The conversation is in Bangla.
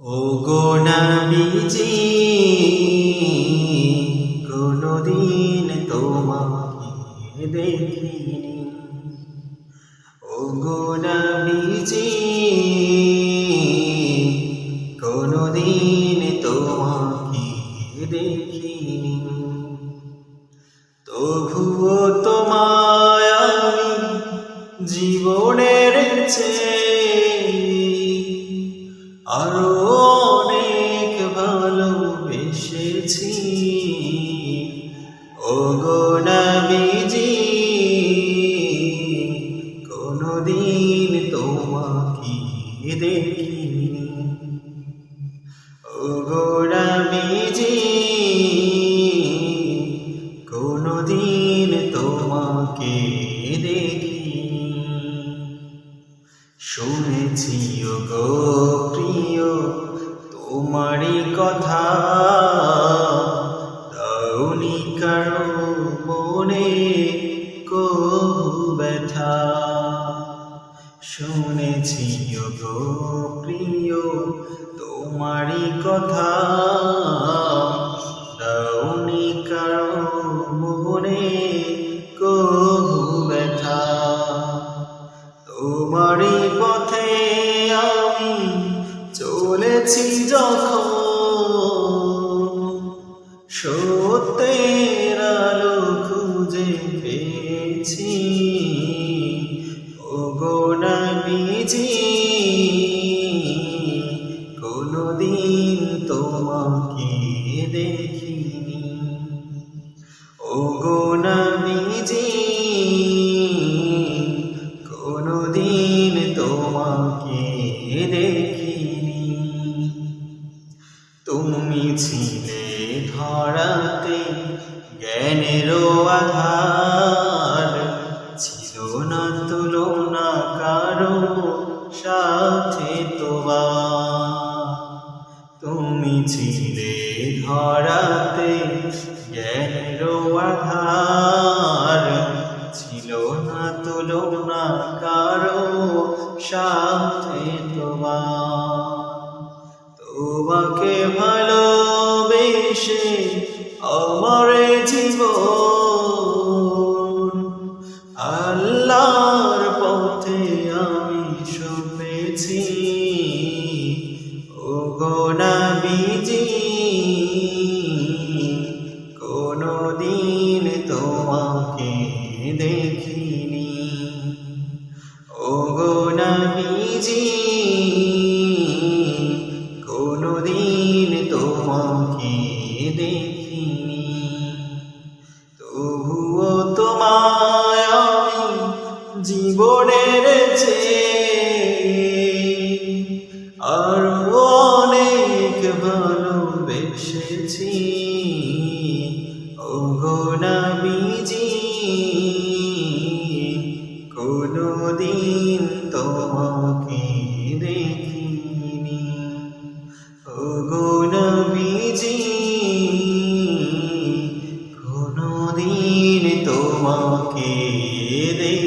ও গো নবীজি কোনদিন তোমাকে দেখিনি। ও গো নবীজি কোনদিন তোমাকে দেখিনি। তবুও তোমায় আমি জীবনের চেয়ে আরও ও গো নবীজি, কোনদিন তোমাকে দেখিনি। ও গো নবীজি, কোনদিন তোমাকে দেখিনি। শুনেছি ও গো প্রিয়, তোমারই কথা। ব্যথা। শুনেছি গো প্রিয়, তোমারই কথা। দাউনি কারও মনে কো ব্যথা। তোমারই পথে আমি চলেছি যখন। সত্যের আলো খুঁজে পেয়েছি। ও গো নবীজি কোনদিন তোমাকে দেখিনি। তুমি ছিলে ধরাতে, জ্ঞানের আধার। ছিল না তুলনা কারও সাথে তোমার। তুমি ছিলে ধরাতে জ্ঞানের আধার। ছিল না তুলনা, কারও সাথে তোমার। তোমাকে ভালোবেসে আমার জীবন। আল্লাহর পথে আমি শুনেছি ও গো নবীজি দেখিনি ও গো নবীজি, কোনদিন তোমাকে দেখিনি। তবুও তোমায় আমি জীবনের চেয়ে আরও অনেক ভালোবেসেছি। তোমাকে দেই